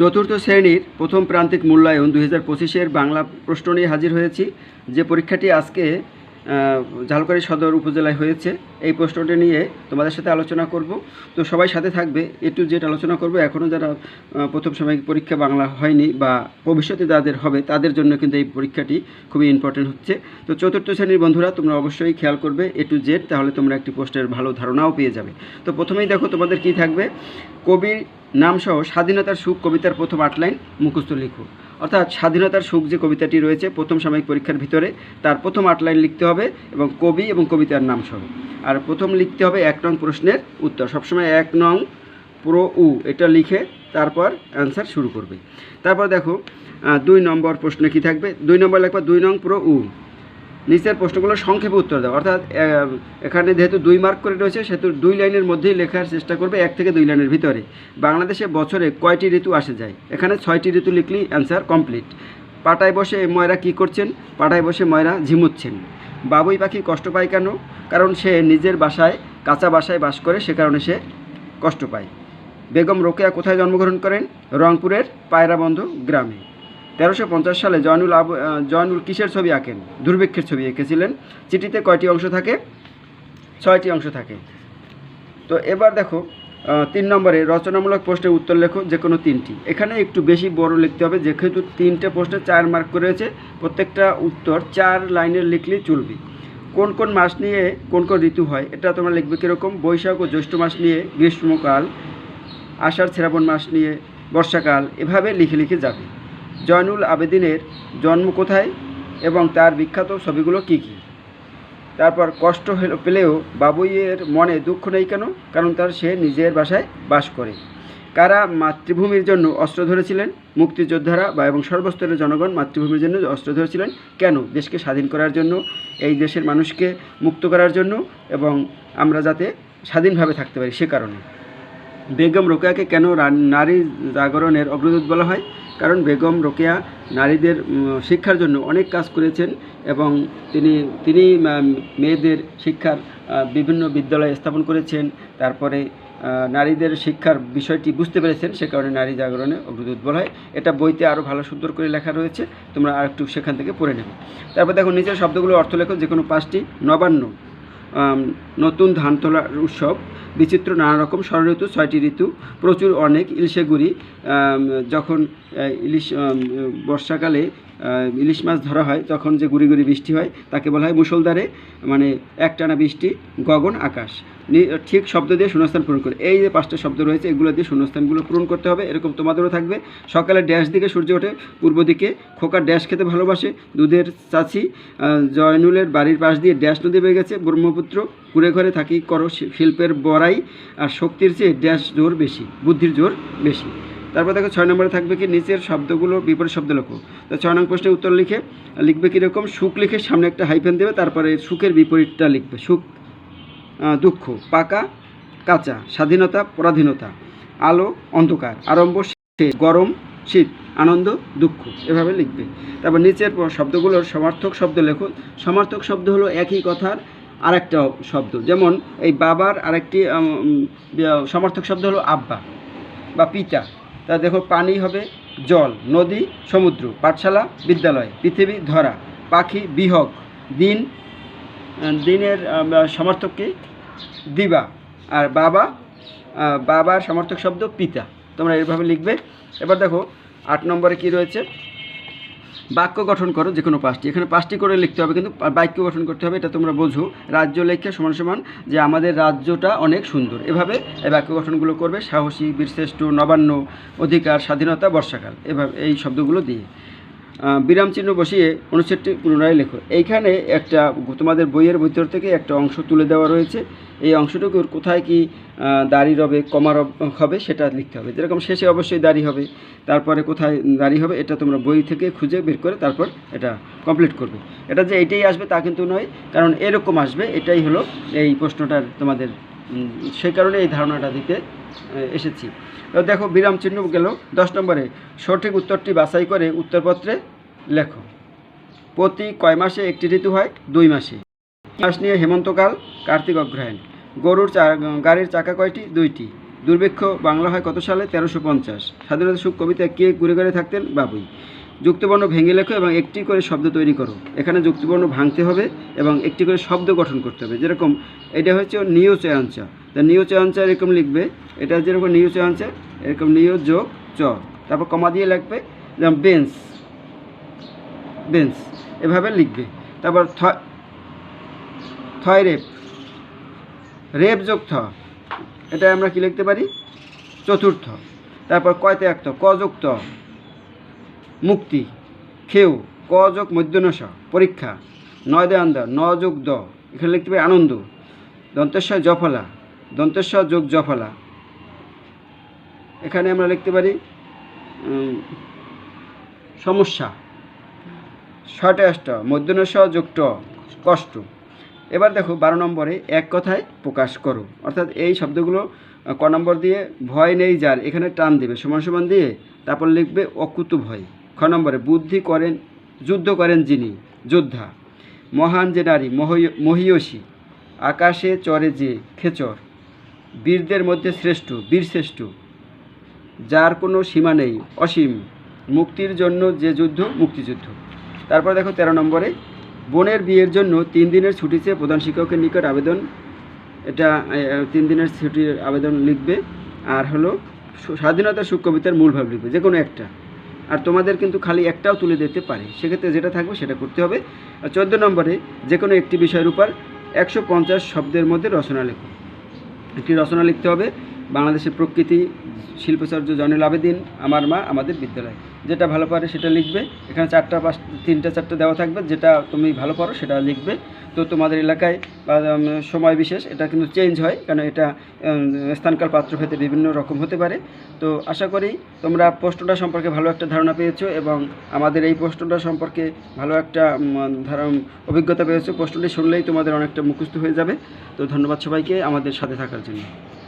চতুর্থ শ্রেণির প্রথম প্রান্তিক মূল্যায়ন দুই হাজার পঁচিশের বাংলা প্রশ্ন নিয়ে হাজির হয়েছি। যে পরীক্ষাটি আজকে আহ, ঝালকাড়ি সদর উপজেলায় হয়েছে এই প্রশ্নটি নিয়ে তোমাদের সাথে আলোচনা করব। তো সবাই সাথে থাকবে এ টু জেড আলোচনা করব। এখনও যারা প্রথম সাময়িক পরীক্ষা বাংলা হয়নি বা ভবিষ্যতে যাদের হবে তাদের জন্য কিন্তু এই পরীক্ষাটি খুবই ইম্পর্টেন্ট হচ্ছে। তো চতুর্থ শ্রেণির বন্ধুরা তোমরা অবশ্যই খেয়াল করবে এ টু জেড তাহলে তোমরা একটি পোস্টের ভালো ধারণাও পেয়ে যাবে। তো প্রথমেই দেখো তোমাদের কি থাকবে। কবির নামসহ স্বাধীনতার সুখ কবিতার প্রথম আট লাইন মুখস্থ লিখো। অর্থাৎ স্বাধীনতার সুখ যে কবিতাটি রয়েছে, প্রথম সাময়িক পরীক্ষার ভিতরে তার প্রথম আট লাইন লিখতে হবে এবং কবি এবং কবিতার নাম সহ আর প্রথম লিখতে হবে এক নং প্রশ্নের উত্তর। সবসময় এক নং প্রো উ, এটা লিখে তারপর অ্যান্সার শুরু করবে। তারপর দেখো দুই নম্বর প্রশ্ন কি থাকবে? দুই নম্বর লিখবা দুই নং প্রো উ। নিচের প্রশ্নগুলো সংক্ষেপে উত্তর দাও। অর্থাৎ এখানে যেহেতু দুই মার্ক করে রয়েছে, সেহেতু দুই লাইনের মধ্যেই লেখার চেষ্টা করবে এক থেকে দুই লাইনের ভিতরে। বাংলাদেশে বছরে কয়টি ঋতু আসে যায়? এখানে ছয়টি ঋতু লিখলেই অ্যান্সার কমপ্লিট পাটায় বসে ময়রা কি করছেন? পাটায় বসে ময়রা ঝিমুচ্ছেন। বাবুই পাখি কষ্ট পায় কেন? কারণ সে নিজের বাসায়, কাঁচা বাসায় বাস করে, সে কারণে সে কষ্ট পায়। বেগম রোকেয়া কোথায় জন্মগ্রহণ করেন? রংপুরের পায়রাবন্ধ গ্রামে। তেরোশো পঞ্চাশ সালে জয়নুল আবু জয়নুল কিসের ছবি আঁকেন? দুর্ভিক্ষের ছবি এঁকেছিলেন। চিঠিতে কয়টি অংশ থাকে? ছয়টি অংশ থাকে। তো এবার দেখো তিন নম্বরে রচনামূলক প্রশ্নের উত্তর লেখো, যে কোনো তিনটি। এখানে একটু বেশি বড় লিখতে হবে, যেহেতু তিনটে প্রশ্নে চার মার্ক করেছে প্রত্যেকটা উত্তর চার লাইনের লিখলেই চলবে। কোন কোন মাস নিয়ে কোন কোন ঋতু হয়, এটা তোমরা লিখবে কীরকম? বৈশাখ ও জ্যৈষ্ঠ মাস নিয়ে, গ্রীষ্মকাল, আষাঢ়, শ্রাবণ মাস নিয়ে, বর্ষাকাল, এভাবে লিখে লিখে যাবে। জয়নুল আবেদিনের জন্ম কোথায় এবং তার বিখ্যাত ছবিগুলো কী কী? তারপর কষ্ট পেলেও বাবুইয়ের মনে দুঃখ নেই কেন? কারণ তার সে নিজের বাসায় বাস করে। কারা মাতৃভূমির জন্য অস্ত্র ধরেছিলেন? মুক্তিযোদ্ধারা বা এবং সর্বস্তরের জনগণ মাতৃভূমির জন্য অস্ত্র ধরেছিলেন? কেন? দেশকে স্বাধীন করার জন্য, এই দেশের মানুষকে মুক্ত করার জন্য এবং আমরা যাতে স্বাধীনভাবে থাকতে পারি সে কারণে। বেগম রোকেয়াকে কেন নারী জাগরণের অগ্রদূত বলা হয়? কারণ বেগম রোকেয়া নারীদের শিক্ষার জন্য অনেক কাজ করেছেন এবং তিনি তিনি মেয়েদের শিক্ষার বিভিন্ন বিদ্যালয় স্থাপন করেছেন। তারপরে নারীদের শিক্ষার বিষয়টি বুঝতে পেরেছেন, সে কারণে নারী জাগরণে অগ্রদূত বলা হয়। এটা বইতে আরও ভালো সুন্দর করে লেখা রয়েছে, তোমরা আর একটু সেখান থেকে পড়ে নেবে। তারপর দেখো, নিচের শব্দগুলো অর্থ লেখো যে কোনো পাঁচটি, নবান্ন। নতুন ধান তোলার উৎসব, বিচিত্র নানা রকম ষড় ঋতু ছয়টি ঋতু, প্রচুর অনেক ইলিশে গুড়ি যখন ইলিশ বর্ষাকালে ইলিশ মাছ ধরা হয়, তখন যে গুড়ি গুড়ি বৃষ্টি হয়, তাকে বলা হয় মুষলধারে মানে একটানা বৃষ্টি, গগন, আকাশ। ঠিক শব্দ দিয়ে শূন্যস্থান পূরণ করে। এই যে পাঁচটা শব্দ রয়েছে, এগুলো দিয়ে শূন্যস্থানগুলো পূরণ করতে হবে। এরকম তোমাদেরও থাকবে। সকালে ড্যাশ দিকে সূর্য ওঠে, পূর্ব দিকে খোকার ড্যাশ খেতে ভালোবাসে। দুধের চাচি জয়নুলের বাড়ির পাশ দিয়ে ড্যাশ নদী বেয়ে গেছে। ব্রহ্মপুত্র, কুড়ে ঘরে থাকি করো শিল্পের বড়াই। আর শক্তির চেয়ে ড্যাশ জোর বেশি, বুদ্ধির জোর বেশি। তারপর দেখো ছয় নম্বরে থাকবে কি, নিচের শব্দগুলো বিপরীত শব্দ লেখো। তো ছয় নম্বর প্রশ্নের উত্তর লিখে, লিখবে কীরকম? সুখ লিখে সামনে একটা হাইফেন দেবে, তারপরে সুখের বিপরীতটা লিখবে। সুখ দুঃখ, পাকা, কাঁচা, স্বাধীনতা, পরাধীনতা, আলো, অন্ধকার, আরম্ভ গরম, শীত, আনন্দ, দুঃখ, এভাবে লিখবে। তারপর নিচের শব্দগুলোর সমার্থক শব্দ লেখো। সমার্থক শব্দ হলো একই কথার আরেকটা শব্দ। যেমন এই বাবার আরেকটি সমার্থক শব্দ হলো আব্বা বা পিতা। তা দেখো পানি হবে জল, নদী, সমুদ্র, পাঠশালা, বিদ্যালয়, পৃথিবী ধরা, পাখি, বিহক, দিন দিনের সমর্থককে সমর্থক দিবা, আর বাবা বাবার সমর্থক শব্দ পিতা, তোমরা এভাবে লিখবে। এবার দেখো, আট নম্বরে কি রয়েছে? বাক্য গঠন করো যে কোনো পাঁচটি। এখানে পাঁচটি করে লিখতে হবে, কিন্তু বাক্য গঠন করতে হবে, এটা তোমরা বোঝো। রাজ্য লেখা সমান সমান যে আমাদের রাজ্যটা অনেক সুন্দর। এভাবে এই বাক্য গঠনগুলো করবে সাহসী, বীরশ্রেষ্ঠ, নবান্ন অধিকার, স্বাধীনতা, বর্ষাকাল। এভাবে এই শব্দগুলো দিয়ে। বিরাম চিহ্ন বসিয়ে অনুচ্ছেদটি পুনরায় লেখো। এইখানে একটা তোমাদের বইয়ের ভিতর থেকে একটা অংশ তুলে দেওয়া রয়েছে। এই অংশটুকুর কোথায় কি দাড়ি রবে, কমা হবে সেটা লিখতে হবে। যেরকম শেষে অবশ্যই দাড়ি হবে, তারপরে কোথায় দাড়ি হবে এটা তোমরা বই থেকে খুঁজে বের করে তারপর এটা কমপ্লিট করবে। এটা যে এইটাই আসবে তা কিন্তু নয়, কারণ এরকম আসবে, এটাই হলো এই প্রশ্নটার তোমাদের সেই কারণে এই ধারণাটা দিতে এসেছি। দেখো বিরাম চিহ্ন গেল। দশ নম্বরে, সঠিক উত্তরটি বাছাই করে উত্তরপত্রে লেখো। প্রতি কয় মাসে একটি ঋতু হয়? দুই মাসে। মাস নিয়ে হেমন্তকাল? কার্তিক অগ্রহায়ণ। গরুর গাড়ির চাকা কয়টি? দুইটি। দুর্ভিক্ষ বাংলা হয় কত সালে? তেরোশো পঞ্চাশ। স্বাধীনতা সুখ কবিতা কে ঘুরে ঘুরে থাকতেন? বাবুই। যুক্তবর্ণ ভেঙে লেখো এবং একটি করে শব্দ তৈরি করো। এখানে যুক্তবর্ণ ভাঙতে হবে এবং একটি করে শব্দ গঠন করতে হবে। যেরকম এটা হচ্ছে নিয় চয়াঞ্চা তা নিয় চয়াঞ্চা এরকম লিখবে। এটা যেরকম নিয় চয়াঞ্চা এরকম নিউ যোগ চ। তারপর কমা দিয়ে লিখবে, যেমন বেঞ্চ বেঞ্চ, এভাবে লিখবে। তারপর থয় রেপ রেপ যোগ থ। এটা আমরা কি লিখতে পারি? চতুর্থ। তারপর কয়তে একটা ক যোগ ত মুক্তি। খেউ, ক যোগ মধ্যনস পরীক্ষা। নয় দে আন্দা ন যোগ দ। এখানে লিখতে পারি আনন্দ। দন্তেশ্বর জফলা, দন্তেশ্বর যোগ জফলা। এখানে আমরা লিখতে পারি সমস্যা। ছয়টা অষ্ট মধ্যনস যোগ ট, কষ্ট। এবার দেখো বারো নম্বরে এক কথায় প্রকাশ করো। অর্থাৎ এই শব্দগুলো ক নম্বর দিয়ে ভয় নেই যার, এখানে টান দেবে। সমান সমান দিয়ে তারপর লিখবে অকুতু ভয়। খ নম্বরে, বুদ্ধি করেন, যুদ্ধ করেন যিনি, যোদ্ধা। মহান যে নারী মহী- মহীয়সী, আকাশে চরে যে খেচর, বীরদের মধ্যে শ্রেষ্ঠ বীরশ্রেষ্ঠ যার কোনো সীমা নেই, অসীম, মুক্তির জন্য যে যুদ্ধ, মুক্তিযুদ্ধ। তারপর দেখো তেরো নম্বরে, বোনের বিয়ের জন্য তিন দিনের ছুটি চেয়ে প্রধান শিক্ষকের নিকট আবেদন, এটা তিন দিনের ছুটির আবেদন লিখবে, আর হলো স্বাধীনতা সুখ কবিতার মূল ভাব লিখবে যে কোনো একটা। আর তোমাদের কিন্তু খালি একটাও তুলে দিতে পারে। সেক্ষেত্রে যেটা থাকবে সেটা করতে হবে। আর চোদ্দ নম্বরে যে কোনো একটি বিষয়ের উপর একশো পঞ্চাশ শব্দের মধ্যে রচনা লেখো। একটি রচনা লিখতে হবে। বাংলাদেশের প্রকৃতি শিল্পাচার্য জয়নুল আবেদিন, আমার মা, আমাদের বিদ্যালয়। যেটা ভালো পারে সেটা লিখবে। এখানে চারটা পাঁচ, তিনটা চারটা দেওয়া থাকবে। যেটা তুমি ভালো পারো সেটা লিখবে। তো তোমাদের এলাকায় বা সময় বিশেষ, এটা কিন্তু চেঞ্জ হয়। কারণ এটা স্থানকাল পাত্রভেদে বিভিন্ন রকম হতে পারে। তো আশা করি তোমরা প্রশ্নটা সম্পর্কে ভালো একটা ধারণা পেয়েছ এবং আমাদের এই প্রশ্নটা সম্পর্কে ভালো একটা অভিজ্ঞতা পেয়েছ। প্রশ্নটি শুনলেই তোমাদের অনেকটা মুখস্থ হয়ে যাবে। তো ধন্যবাদ সবাইকে আমাদের সাথে থাকার জন্য।